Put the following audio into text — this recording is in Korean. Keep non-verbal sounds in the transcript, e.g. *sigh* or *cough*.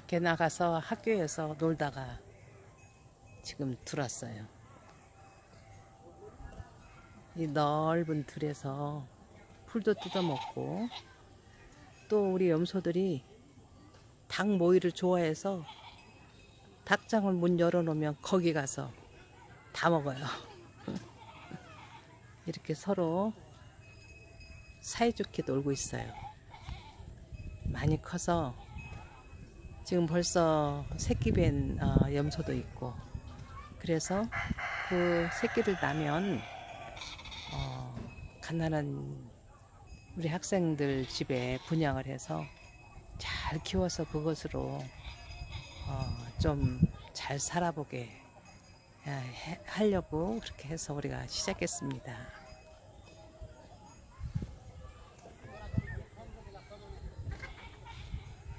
밖에 나가서 학교에서 놀다가 지금 들어왔어요. 이 넓은 들에서 풀도 뜯어먹고 또 우리 염소들이 닭 모이를 좋아해서 닭장을 문 열어놓으면 거기 가서 다 먹어요. *laughs* 이렇게 서로 사이좋게 놀고 있어요. 많이 커서 지금 벌써 새끼 뵌 어, 염소도 있고 그래서 그 새끼를 낳으면 어, 가난한 우리 학생들 집에 분양을 해서 잘 키워서 그것으로 어, 좀 잘 살아보게 하려고 그렇게 해서 우리가 시작했습니다.